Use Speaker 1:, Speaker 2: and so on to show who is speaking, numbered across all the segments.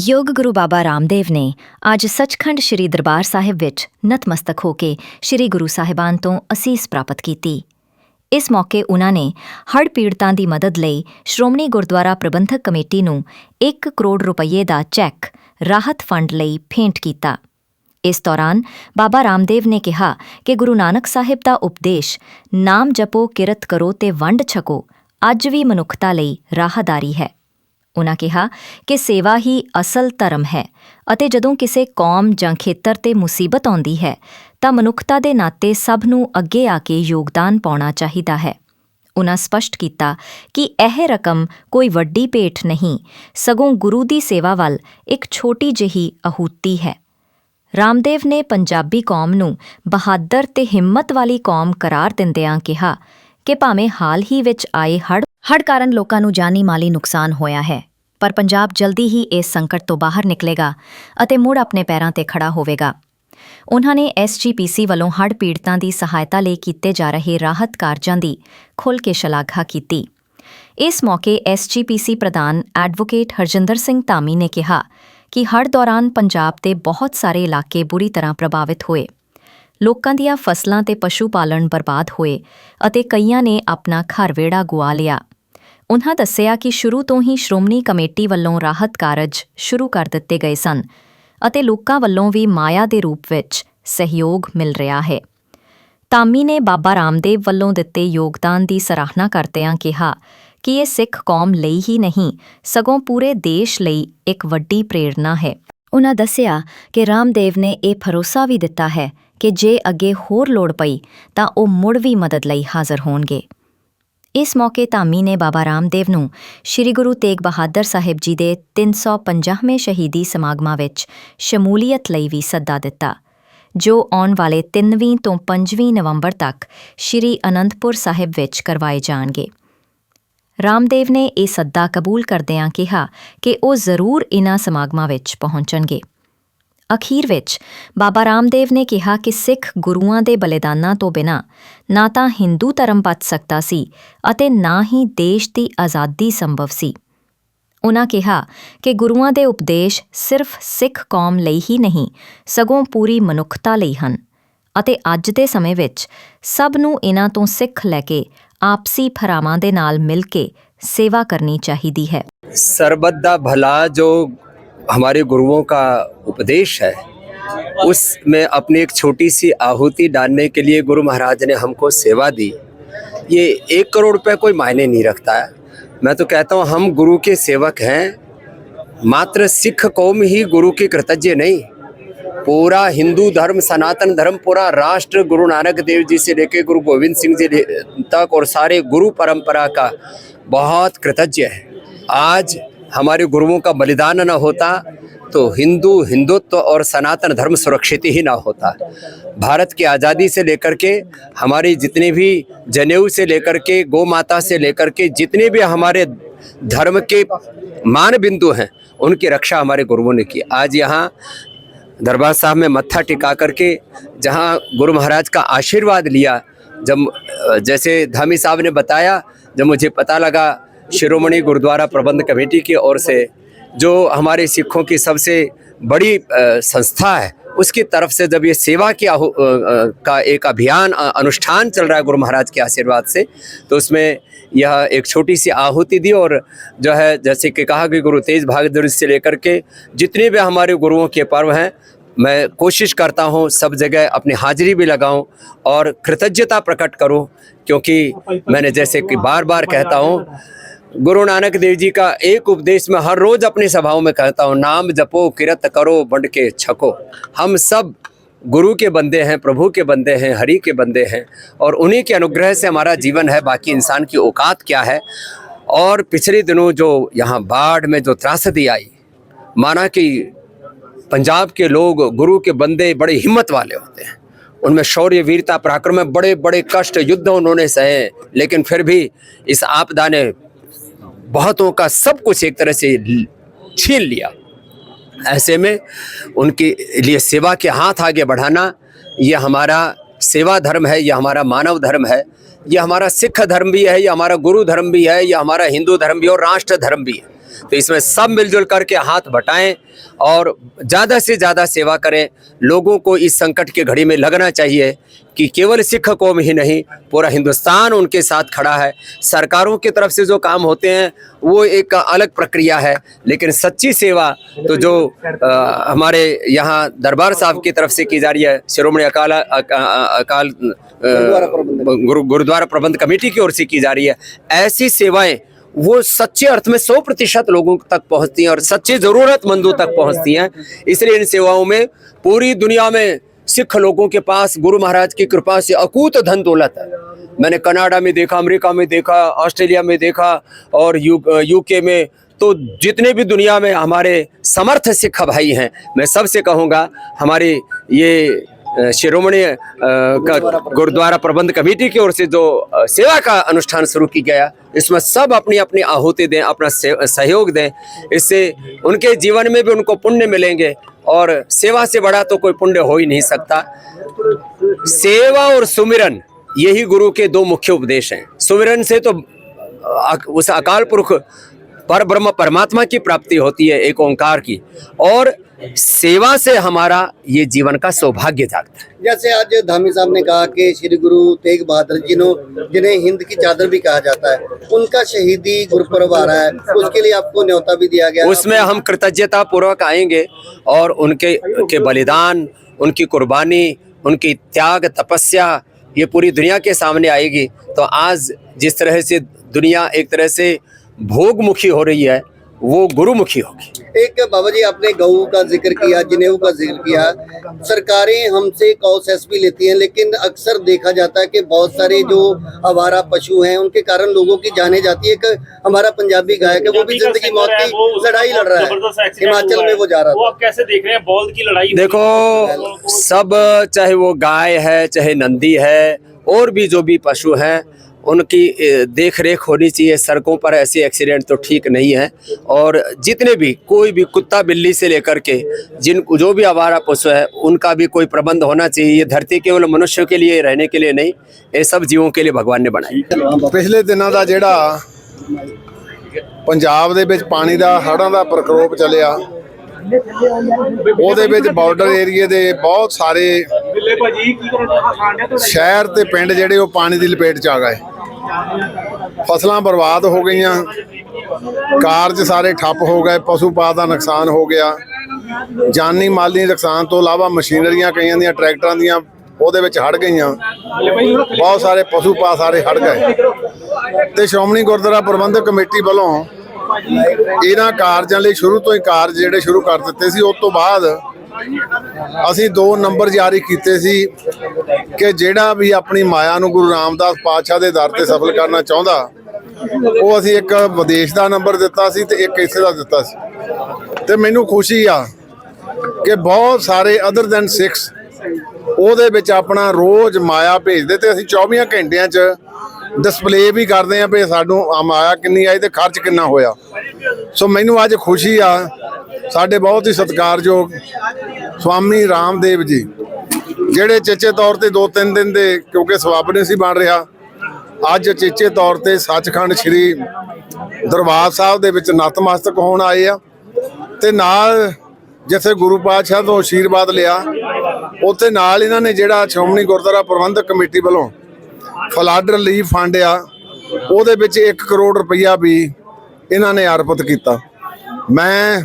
Speaker 1: ਯੋਗ ਗੁਰੂ ਬਾਬਾ ਰਾਮਦੇਵ ਨੇ ਅੱਜ ਸੱਚਖੰਡ ਸ੍ਰੀ ਦਰਬਾਰ ਸਾਹਿਬ ਵਿੱਚ ਨਤਮਸਤਕ ਹੋ ਕੇ ਸ੍ਰੀ ਗੁਰੂ ਸਾਹਿਬਾਨ ਤੋਂ ਅਸੀਸ ਪ੍ਰਾਪਤ ਕੀਤੀ। ਇਸ ਮੌਕੇ ਉਨ੍ਹਾਂ ਨੇ ਹੜ੍ਹ ਪੀੜਤਾਂ ਦੀ ਮਦਦ ਲਈ ਸ਼੍ਰੋਮਣੀ ਗੁਰਦੁਆਰਾ ਪ੍ਰਬੰਧਕ ਕਮੇਟੀ ਨੂੰ 1 ਕਰੋੜ ਰੁਪਏ ਦਾ ਚੈੱਕ ਰਾਹਤ ਫੰਡ ਲਈ ਭੇਂਟ ਕੀਤਾ। ਇਸ ਦੌਰਾਨ ਬਾਬਾ ਰਾਮਦੇਵ ਨੇ ਕਿਹਾ ਕਿ ਗੁਰੂ ਨਾਨਕ ਸਾਹਿਬ ਦਾ ਉਪਦੇਸ਼ ਨਾਮ ਜਪੋ ਕਿਰਤ ਕਰੋ ਤੇ ਵੰਡ ਛਕੋ ਅੱਜ ਵੀ ਮਨੁੱਖਤਾ ਲਈ ਰਾਹਦਾਰੀ ਹੈ। ਉਨ੍ਹਾਂ ਕਿਹਾ ਕਿ ਸੇਵਾ ਹੀ ਅਸਲ ਧਰਮ ਹੈ ਅਤੇ ਜਦੋਂ ਕਿਸੇ ਕੌਮ ਜਾਂ ਖੇਤਰ ਤੇ ਮੁਸੀਬਤ ਆਉਂਦੀ ਹੈ, ਤਾਂ ਮਨੁੱਖਤਾ ਦੇ ਨਾਤੇ ਸਭ ਨੂੰ ਅੱਗੇ ਆ ਕੇ ਯੋਗਦਾਨ ਪਾਉਣਾ ਚਾਹੀਦਾ ਹੈ। ਉਹਨਾਂ ਸਪਸ਼ਟ ਕੀਤਾ ਕਿ ਇਹ ਰਕਮ ਕੋਈ ਵੱਡੀ ਭੇਟ ਨਹੀਂ, ਸਗੋਂ ਗੁਰੂ ਦੀ ਸੇਵਾ ਵੱਲ ਇੱਕ ਛੋਟੀ ਜਿਹੀ ਅਹੂਤੀ ਹੈ। ਰਾਮਦੇਵ ਨੇ ਪੰਜਾਬੀ ਕੌਮ ਨੂੰ ਬਹਾਦਰ ਤੇ ਹਿੰਮਤ ਵਾਲੀ ਕੌਮ ਕਰਾਰ ਦਿੰਦਿਆਂ ਕਿਹਾ ਕਿ ਭਾਵੇਂ ਹਾਲ ਹੀ ਵਿੱਚ ਆਏ ਹੜ੍ਹ ਹੜ੍ਹ ਕਾਰਨ ਲੋਕਾਂ ਨੂੰ ਜਾਨੀ ਮਾਲੀ ਨੁਕਸਾਨ ਹੋਇਆ ਹੈ, ਪਰ ਪੰਜਾਬ ਜਲਦੀ ਹੀ ਇਸ ਸੰਕਟ ਤੋਂ ਬਾਹਰ ਨਿਕਲੇਗਾ ਅਤੇ ਮੁੜ ਆਪਣੇ ਪੈਰਾਂ ਤੇ ਖੜਾ ਹੋਵੇਗਾ। ਉਨ੍ਹਾਂ ਨੇ ਐਸਜੀਪੀਸੀ ਵੱਲੋਂ ਹੜ੍ਹ ਪੀੜਤਾਂ ਦੀ ਸਹਾਇਤਾ ਲਈ ਕੀਤੇ ਜਾ ਰਹੇ ਰਾਹਤ ਕਾਰਜਾਂ ਦੀ ਖੁੱਲ੍ਹ ਕੇ ਸ਼ਲਾਘਾ ਕੀਤੀ। ਇਸ ਮੌਕੇ ਐਸਜੀਪੀਸੀ ਪ੍ਰਧਾਨ ਐਡਵੋਕੇਟ ਹਰਜਿੰਦਰ ਸਿੰਘ ਧਾਮੀ ਨੇ ਕਿਹਾ ਕਿ ਹੜ੍ਹ ਦੌਰਾਨ ਪੰਜਾਬ ਦੇ ਬਹੁਤ ਸਾਰੇ ਇਲਾਕੇ ਬੁਰੀ ਤਰ੍ਹਾਂ ਪ੍ਰਭਾਵਿਤ ਹੋਏ। ਲੋਕਾਂ ਦੀਆਂ ਫਸਲਾਂ ਤੇ ਪਸ਼ੂ ਪਾਲਣ ਬਰਬਾਦ ਹੋਏ ਅਤੇ ਕਈਆਂ ਨੇ ਆਪਣਾ ਘਰ ਵਿਹੜਾ ਗੁਆ ਲਿਆ। ਉਨ੍ਹਾਂ ਦੱਸਿਆ ਕਿ ਸ਼ੁਰੂ ਤੋਂ ਹੀ ਸ਼੍ਰੋਮਣੀ ਕਮੇਟੀ ਵੱਲੋਂ ਰਾਹਤ ਕਾਰਜ ਸ਼ੁਰੂ ਕਰ ਦਿੱਤੇ ਗਏ ਸਨ ਅਤੇ ਲੋਕਾਂ ਵੱਲੋਂ ਵੀ ਮਾਇਆ ਦੇ ਰੂਪ ਵਿੱਚ ਸਹਿਯੋਗ ਮਿਲ ਰਿਹਾ ਹੈ। ਤਾਮੀ ਨੇ ਬਾਬਾ ਰਾਮਦੇਵ ਵੱਲੋਂ ਦਿੱਤੇ ਯੋਗਦਾਨ ਦੀ ਸਰਾਹਨਾ ਕਰਦਿਆਂ ਕਿਹਾ ਕਿ ਇਹ ਸਿੱਖ ਕੌਮ ਲਈ ਹੀ ਨਹੀਂ, ਸਗੋਂ ਪੂਰੇ ਦੇਸ਼ ਲਈ ਇੱਕ ਵੱਡੀ ਪ੍ਰੇਰਣਾ ਹੈ। ਉਹਨਾਂ ਦੱਸਿਆ ਕਿ ਰਾਮਦੇਵ ਨੇ ਇਹ ਭਰੋਸਾ ਵੀ ਦਿੱਤਾ ਹੈ ਕਿ ਜੇ ਅੱਗੇ ਹੋਰ ਲੋੜ ਪਈ ਤਾਂ ਉਹ ਮੁੜ ਵੀ ਮਦਦ ਲਈ ਹਾਜ਼ਰ ਹੋਣਗੇ। ਇਸ ਮੌਕੇ ਧਾਮੀ ਨੇ ਬਾਬਾ ਰਾਮਦੇਵ ਨੂੰ ਸ੍ਰੀ ਗੁਰੂ ਤੇਗ ਬਹਾਦਰ ਸਾਹਿਬ ਜੀ ਦੇ 350ਵੇਂ ਸ਼ਹੀਦੀ ਸਮਾਗਮਾਂ ਵਿੱਚ ਸ਼ਮੂਲੀਅਤ ਲਈ ਵੀ ਸੱਦਾ ਦਿੱਤਾ, ਜੋ ਆਉਣ ਵਾਲੇ 3ਵੀਂ ਤੋਂ 5ਵੀਂ ਨਵੰਬਰ ਤੱਕ ਸ੍ਰੀ ਅਨੰਦਪੁਰ ਸਾਹਿਬ ਵਿੱਚ ਕਰਵਾਏ ਜਾਣਗੇ। ਰਾਮਦੇਵ ਨੇ ਇਹ ਸੱਦਾ ਕਬੂਲ ਕਰਦਿਆਂ ਕਿਹਾ ਕਿ ਉਹ ਜ਼ਰੂਰ ਇਨ੍ਹਾਂ ਸਮਾਗਮਾਂ ਵਿੱਚ ਪਹੁੰਚਣਗੇ। ਅਖੀਰ ਵਿੱਚ ਬਾਬਾ ਰਾਮਦੇਵ ਨੇ ਕਿਹਾ ਕਿ ਸਿੱਖ ਗੁਰੂਆਂ ਦੇ ਬਲੀਦਾਨਾਂ ਤੋਂ ਬਿਨਾ ਨਾ ਤਾਂ ਹਿੰਦੂ ਧਰਮ ਬਚ ਸਕਦਾ ਸੀ ਅਤੇ ਨਾ ਹੀ ਦੇਸ਼ ਦੀ ਆਜ਼ਾਦੀ ਸੰਭਵ ਸੀ। ਉਹਨਾਂ ਕਿਹਾ ਕਿ ਗੁਰੂਆਂ ਦੇ ਉਪਦੇਸ਼ ਸਿਰਫ ਸਿੱਖ ਕੌਮ ਲਈ ਹੀ ਨਹੀਂ, ਸਗੋਂ ਪੂਰੀ ਮਨੁੱਖਤਾ ਲਈ ਹਨ ਅਤੇ ਅੱਜ ਦੇ ਸਮੇਂ ਵਿੱਚ ਸਭ ਨੂੰ ਇਹਨਾਂ ਤੋਂ ਸਿੱਖ ਲੈ ਕੇ ਆਪਸੀ ਫਰਾਵਾਂ ਦੇ ਨਾਲ ਮਿਲ ਕੇ ਸੇਵਾ ਕਰਨੀ ਚਾਹੀਦੀ ਹੈ।
Speaker 2: ਸਰਬੱਤ ਦਾ ਭਲਾ ਜੋ हमारे गुरुओं का उपदेश है। उसमें अपनी एक छोटी सी आहुति डालने के लिए गुरु महाराज ने हमको सेवा दी। ये एक करोड़ रुपये कोई मायने नहीं रखता है। मैं तो कहता हूँ, हम गुरु के सेवक हैं। मात्र सिख कौम ही गुरु की कृतज्ञ नहीं। पूरा हिंदू धर्म, सनातन धर्म, पूरा राष्ट्र गुरु नानक देव जी से लेकर गुरु गोविंद सिंह जी तक और सारे गुरु परंपरा का बहुत कृतज्ञ है। आज हमारे गुरुओं का बलिदान न होता तो हिंदू, हिंदुत्व और सनातन धर्म सुरक्षित ही ना होता। भारत की आज़ादी से लेकर के, हमारी जितने भी जनेऊ से लेकर के गौ माता से लेकर के, जितने भी हमारे धर्म के मान बिंदु हैं, उनकी रक्षा हमारे गुरुओं ने की। आज यहाँ दरबार साहब में मत्था टिका करके, जहाँ गुरु महाराज का आशीर्वाद लिया, जब जैसे धामी साहब ने बताया, जब मुझे पता लगा शिरोमणि गुरुद्वारा प्रबंध कमेटी की ओर से, जो हमारे सिखों की सबसे बड़ी संस्था है, उसकी तरफ़ से जब ये सेवा की आहु- का एक अभियान अनुष्ठान चल रहा है गुरु महाराज के आशीर्वाद से तो उसमें यह एक छोटी सी आहुति दी और जो है, जैसे कि कहा कि गुरु तेज बहादुर से लेकर के जितने भी हमारे गुरुओं के पर्व हैं, मैं कोशिश करता हूँ सब जगह अपनी हाजिरी भी लगाऊँ और कृतज्ञता प्रकट करूँ, क्योंकि मैंने जैसे कि बार बार कहता हूँ गुरु नानक देव जी का एक उपदेश में हर रोज अपनी सभाओं में कहता हूँ, नाम जपो, किरत करो, बंड के छको। हम सब गुरु के बंदे हैं, प्रभु के बंदे हैं, हरि के बंदे हैं, और उन्हीं के अनुग्रह से हमारा जीवन है, बाकी इंसान की औकात क्या है? और पिछले दिनों जो यहाँ बाढ़ में जो त्रासदी आई, माना कि पंजाब के लोग गुरु के बंदे बड़े हिम्मत वाले होते हैं। उनमें शौर्य वीरता पराक्रम में बड़े बड़े कष्ट, युद्ध उन्होंने सहे, लेकिन फिर भी इस आपदा ने बहुतों का सब कुछ एक तरह से छीन लिया। ऐसे में उनके लिए सेवा के हाथ आगे बढ़ाना यह हमारा सेवा धर्म है यह हमारा मानव धर्म है यह हमारा सिख धर्म भी है यह हमारा गुरु धर्म भी है यह हमारा हिंदू धर्म भी और राष्ट्र धर्म भी है। तो इसमें सब मिलजुल करके हाथ बटाएँ और ज़्यादा से ज़्यादा सेवा करें। लोगों को इस संकट की घड़ी में लगना चाहिए कि केवल सिख कौम ही नहीं पूरा हिंदुस्तान उनके साथ खड़ा है। सरकारों की तरफ़ से जो काम होते हैं वो एक अलग प्रक्रिया है। लेकिन सच्ची सेवा तो जो अ, हमारे यहाँ दरबार साहब की तरफ़ से की जा रही है शिरोमणि अकाल अकाल गुरुद्वारा प्रबंध कमेटी की ओर से की जा रही है। ऐसी सेवाएँ वो सच्चे अर्थ में सौ प्रतिशत लोगों तक पहुँचती हैं और सच्चे जरूरतमंदों तक पहुँचती हैं। इसलिए इन सेवाओं में पूरी दुनिया में सिख लोगों के पास गुरु महाराज की कृपा से अकूत धन दौलत है। मैंने कनाडा में देखा, अमेरिका में देखा, ऑस्ट्रेलिया में देखा और यू, यूके में। तो जितने भी दुनिया में हमारे समर्थ सिख भाई हैं, मैं सबसे कहूँगा, हमारे ये शिरोमणि का गुरुद्वारा प्रबंध। कमेटी की ओर से जो सेवा का अनुष्ठान शुरू किया गया इसमें सब अपनी अपनी आहुति दें अपना सहयोग दें। इससे उनके जीवन में भी उनको पुण्य मिलेंगे और सेवा से बड़ा तो कोई पुण्य हो ही नहीं सकता। सेवा और सुमिरन यही गुरु के दो मुख्य उपदेश हैं। सुमिरन से तो उस अकाल पुरुष पर ब्रह्म परमात्मा की प्राप्ति होती है एक ओंकार की। और सेवा से हमारा ये जीवन का सौभाग्य जागता है।
Speaker 3: जैसे आज धामी साहब ने कहा कि श्री गुरु तेग बहादुर जी नो जिन्हें हिंद की चादर भी कहा जाता है उनका शहीदी गुरुपर्व आ रहा है। उसके लिए आपको न्योता भी दिया गया
Speaker 2: उसमें हम कृतज्ञता पूर्वक आएँगे और उनके के बलिदान उनकी कुर्बानी उनकी त्याग तपस्या ये पूरी दुनिया के सामने आएगी। तो आज जिस तरह से दुनिया एक तरह से भोगमुखी हो रही है वो गुरुमुखी होगी।
Speaker 3: एक बाबा जी आपने गऊ का ज़िक्र किया जनेऊ का ज़िक्र किया। सरकारें हमसे कॉस एस भी लेती हैं लेकिन अक्सर देखा जाता है कि बहुत सारे जो आवारा पशु हैं उनके कारण लोगों की जाने जाती है। एक हमारा पंजाबी गायक है वो भी ज़िंदगी मौत की लड़ाई लड़ रहा है। हिमाचल में वो जा रहा
Speaker 4: आप कैसे देख रहे हैं? बॉल्द की लड़ाई
Speaker 2: देखो सब चाहे वो गाय है चाहे नंदी है और भी जो भी पशु हैं उनकी ए, देख रेख होनी चाहिए सड़कों पर ऐसे एक्सीडेंट तो ठीक नहीं है और जितने भी कोई भी कुत्ता बिल्ली से लेकर के जिन जो भी आवारा पशु है उनका भी कोई प्रबंध होना चाहिए ये धरती केवल मनुष्यों के लिए रहने के लिए नहीं ये सब जीवों के लिए भगवान ने बनाई
Speaker 5: ਪਿਛਲੇ ਦਿਨਾਂ ਦਾ ਜਿਹੜਾ ਪੰਜਾਬ ਦੇ ਵਿੱਚ ਪਾਣੀ ਦਾ ਹੜ੍ਹਾਂ ਦਾ ਪ੍ਰਕੋਪ ਚੱਲਿਆ ਉਹਦੇ ਵਿੱਚ ਬਾਰਡਰ ਏਰੀਏ ਦੇ ਬਹੁਤ ਸਾਰੇ
Speaker 4: ਬਿੱਲੇ ਭਾਜੀ ਕੀ ਕਰਨ ਖਾਣ ਡਿਆ ਤੁਹਾਡਾ
Speaker 5: ਸ਼ਹਿਰ ਤੇ ਪਿੰਡ ਜਿਹੜੇ ਉਹ ਪਾਣੀ ਦੀ ਲਪੇਟ ਚ ਆ ਗਏ ਫਸਲਾਂ ਬਰਬਾਦ ਹੋ ਗਈਆਂ। ਕਾਰਜ ਸਾਰੇ ਠੱਪ ਹੋ ਗਏ ਪਸ਼ੂ ਪਾਤ ਦਾ ਨੁਕਸਾਨ ਹੋ ਗਿਆ। ਜਾਨੀ ਮਾਲੀ ਨੁਕਸਾਨ ਤੋਂ ਇਲਾਵਾ ਮਸ਼ੀਨਰੀਆਂ ਕਈਆਂ ਦੀਆਂ, ਟਰੈਕਟਰਾਂ ਦੀਆਂ ਉਹਦੇ ਵਿੱਚ ਹੜ ਗਈਆਂ। ਬਹੁਤ ਸਾਰੇ ਪਸ਼ੂ ਪਾ ਸਾਰੇ ਹੜ ਗਏ। ਤੇ ਸ਼੍ਰੋਮਣੀ ਗੁਰਦੁਆਰਾ ਪ੍ਰਬੰਧਕ ਕਮੇਟੀ ਵੱਲੋਂ ਇਹਨਾਂ ਕਾਰਜਾਂ ਲਈ ਸ਼ੁਰੂ ਤੋਂ ਹੀ ਕਾਰਜ ਜਿਹੜੇ ਸ਼ੁਰੂ ਕਰ ਦਿੱਤੇ ਸੀ। ਉਸ ਤੋਂ ਬਾਅਦ ਅਸੀਂ ਦੋ ਨੰਬਰ ਜਾਰੀ ਕੀਤੇ ਸੀ। ਕਿ ਜਿਹੜਾ ਵੀ ਆਪਣੀ ਮਾਇਆ ਨੂੰ ਗੁਰੂ ਰਾਮਦਾਸ ਪਾਤਸ਼ਾਹ ਦੇ ਦਰ ਤੇ ਸਫਲ ਕਰਨਾ ਚਾਹੁੰਦਾ, ਉਹ ਅਸੀਂ ਇੱਕ ਵਿਦੇਸ਼ ਦਾ ਨੰਬਰ ਦਿੱਤਾ ਸੀ ਤੇ ਇੱਕ ਇੱਥੇ ਦਾ ਦਿੱਤਾ ਸੀ। ਤੇ ਮੈਨੂੰ ਖੁਸ਼ੀ ਆ ਕਿ ਬਹੁਤ ਸਾਰੇ ਅਦਰ ਦੈਨ 6 ਉਹਦੇ ਵਿੱਚ ਆਪਣਾ ਰੋਜ਼ ਮਾਇਆ ਭੇਜਦੇ ਤੇ ਅਸੀਂ 24 ਘੰਟਿਆਂ 'ਚ ਡਿਸਪਲੇ ਵੀ ਕਰਦੇ ਆ ਵੀ ਸਾਨੂੰ ਮਾਇਆ ਕਿੰਨੀ ਆਈ ਤੇ ਖਰਚ ਕਿੰਨਾ ਹੋਇਆ। ਸੋ ਮੈਨੂੰ ਅੱਜ ਖੁਸ਼ੀ ਆ, ਸਾਡੇ ਬਹੁਤ ਹੀ ਸਤਿਕਾਰਯੋਗ ਸਵਾਮੀ ਰਾਮਦੇਵ ਜੀ। ਜਿਹੜੇ ਚੇਚੇ ਤੌਰ ਤੇ ਦੋ ਤਿੰਨ ਦਿਨ ਦੇ ਕਿਉਂਕਿ ਸਵਾਬ ਨਹੀਂ ਸੀ ਬਣ ਰਿਹਾ, ਅੱਜ ਚੇਚੇ ਤੌਰ ਤੇ ਸੱਚਖੰਡ ਸ੍ਰੀ ਦਰਬਾਰ ਸਾਹਿਬ ਦੇ ਵਿੱਚ ਨਤਮਸਤਕ ਹੋਣ ਆਏ ਆ ਤੇ ਨਾਲ ਜਿੱਥੇ ਗੁਰੂ ਪਾਤਸ਼ਾਹ ਤੋਂ ਆਸ਼ੀਰਵਾਦ ਲਿਆ, ਉੱਥੇ ਨਾਲ ਇਹਨਾਂ ਨੇ ਜਿਹੜਾ ਸ਼੍ਰੋਮਣੀ ਗੁਰਦੁਆਰਾ ਪ੍ਰਬੰਧਕ ਕਮੇਟੀ ਵੱਲੋਂ ਫਲੱਡ ਰਿਲੀਫ ਫੰਡ ਆ, ਉਹਦੇ ਵਿੱਚ 1 ਕਰੋੜ ਰੁਪਈਆ ਵੀ ਇਹਨਾਂ ਨੇ ਅਰਪਿਤ ਕੀਤਾ। ਮੈਂ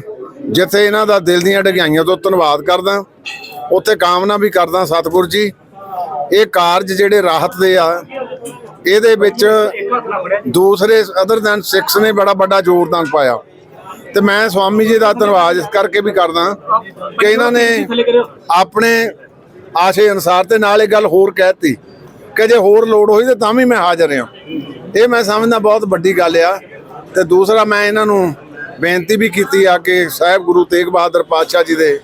Speaker 5: ਜਿੱਥੇ ਇਹਨਾਂ ਦਾ ਦਿਲ ਦੀਆਂ ਡਗਾਈਆਂ ਤੋਂ ਧੰਨਵਾਦ ਕਰਦਾ ਉੱਥੇ ਕਾਮਨਾ ਵੀ ਕਰਦਾ ਸਤਿਗੁਰ ਜੀ। ਇਹ ਕਾਰਜ ਜਿਹੜੇ ਰਾਹਤ ਦੇ ਆ, ਇਹਦੇ ਵਿੱਚ ਦੂਸਰੇ ਅਦਰ ਦੈਨ ਸਿੱਖਸ ਨੇ ਬੜਾ ਵੱਡਾ ਯੋਗਦਾਨ ਪਾਇਆ। ਤੇ ਮੈਂ ਸਵਾਮੀ ਜੀ ਦਾ ਧੰਨਵਾਦ ਇਸ ਕਰਕੇ ਵੀ ਕਰਦਾ ਕਿ ਇਹਨਾਂ ਨੇ ਆਪਣੇ ਆਸ਼ੇ ਅਨੁਸਾਰ ਤੇ ਨਾਲ ਇਹ ਗੱਲ ਹੋਰ ਕਹਿਤੀ ਕਿ ਜੇ ਹੋਰ ਲੋੜ ਹੋਈ ਤੇ ਤਾਂ ਵੀ ਮੈਂ ਹਾਜ਼ਰ ਹਾਂ। ਇਹ ਮੈਂ ਸਮਝਦਾ ਬਹੁਤ ਵੱਡੀ ਗੱਲ ਆ ਤੇ ਦੂਸਰਾ ਮੈਂ ਇਹਨਾਂ ਨੂੰ ਬੇਨਤੀ ਵੀ ਕੀਤੀ ਆ ਕਿ ਸਾਹਿਬ ਗੁਰੂ ਤੇਗ ਬਹਾਦਰ ਪਾਤਸ਼ਾਹ ਜੀ ਦੇ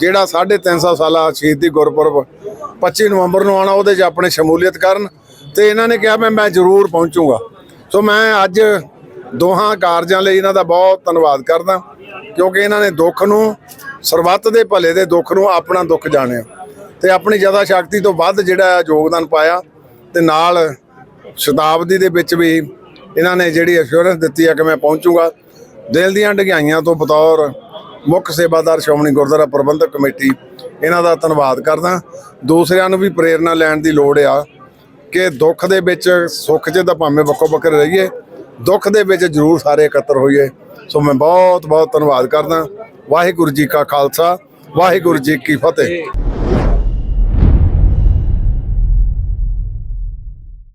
Speaker 5: ਜਿਹੜਾ 350 ਸਾਲਾ ਸ਼ਹੀਦੀ ਗੁਰਪੁਰਬ 25 ਨਵੰਬਰ ਨੂੰ ਆਉਣਾ, ਉਹਦੇ 'ਚ ਆਪਣੇ ਸ਼ਮੂਲੀਅਤ ਕਰਨ ਤੇ ਇਹਨਾਂ ਨੇ ਕਿਹਾ ਮੈਂ ਮੈਂ ਜ਼ਰੂਰ ਪਹੁੰਚੂਗਾ। ਸੋ ਮੈਂ ਅੱਜ ਦੋਹਾਂ ਕਾਰਜਾਂ ਲਈ ਇਹਨਾਂ ਦਾ ਬਹੁਤ ਧੰਨਵਾਦ ਕਰਦਾ, ਕਿਉਂਕਿ ਇਹਨਾਂ ਨੇ ਦੁੱਖ ਨੂੰ, ਸਰਬੱਤ ਦੇ ਭਲੇ ਦੇ ਦੁੱਖ ਨੂੰ ਆਪਣਾ ਦੁੱਖ ਜਾਣਿਆ ਤੇ ਆਪਣੀ ਜਦਾ ਸ਼ਕਤੀ ਤੋਂ ਵੱਧ ਜਿਹੜਾ ਯੋਗਦਾਨ ਪਾਇਆ ਤੇ ਨਾਲ ਸ਼ਤਾਬਦੀ ਦੇ ਵਿੱਚ ਵੀ ਇਹਨਾਂ ਨੇ ਜਿਹੜੀ ਅਸ਼ੋਰੈਂਸ ਦਿੱਤੀ ਆ ਕਿ ਮੈਂ ਪਹੁੰਚੂਗਾ। ਦਿਲ ਦੀਆਂ ਡਗਾਈਆਂ ਤੋਂ ਬਤੌਰ ਮੁੱਖ ਸੇਵਾਦਾਰ ਸ਼੍ਰੋਮਣੀ ਗੁਰਦੁਆਰਾ ਪ੍ਰਬੰਧਕ ਕਮੇਟੀ, ਇਹਨਾਂ ਦਾ ਧੰਨਵਾਦ ਕਰਦਾ। ਦੂਸਰਿਆਂ ਨੂੰ ਵੀ ਪ੍ਰੇਰਣਾ ਲੈਣ ਦੀ ਲੋੜ ਆ ਕਿ ਦੁੱਖ ਦੇ ਵਿੱਚ ਸੁੱਖ 'ਚ ਤਾਂ ਭਾਵੇਂ ਵੱਖੋ ਵੱਖਰੇ ਰਹੀਏ, ਦੁੱਖ ਦੇ ਵਿੱਚ ਜ਼ਰੂਰ ਸਾਰੇ ਇਕੱਤਰ ਹੋਈਏ। ਸੋ ਮੈਂ ਬਹੁਤ ਬਹੁਤ ਧੰਨਵਾਦ ਕਰਦਾ। ਵਾਹਿਗੁਰੂ ਜੀ ਕਾ ਖਾਲਸਾ, ਵਾਹਿਗੁਰੂ ਜੀ ਕੀ ਫਤਿਹ।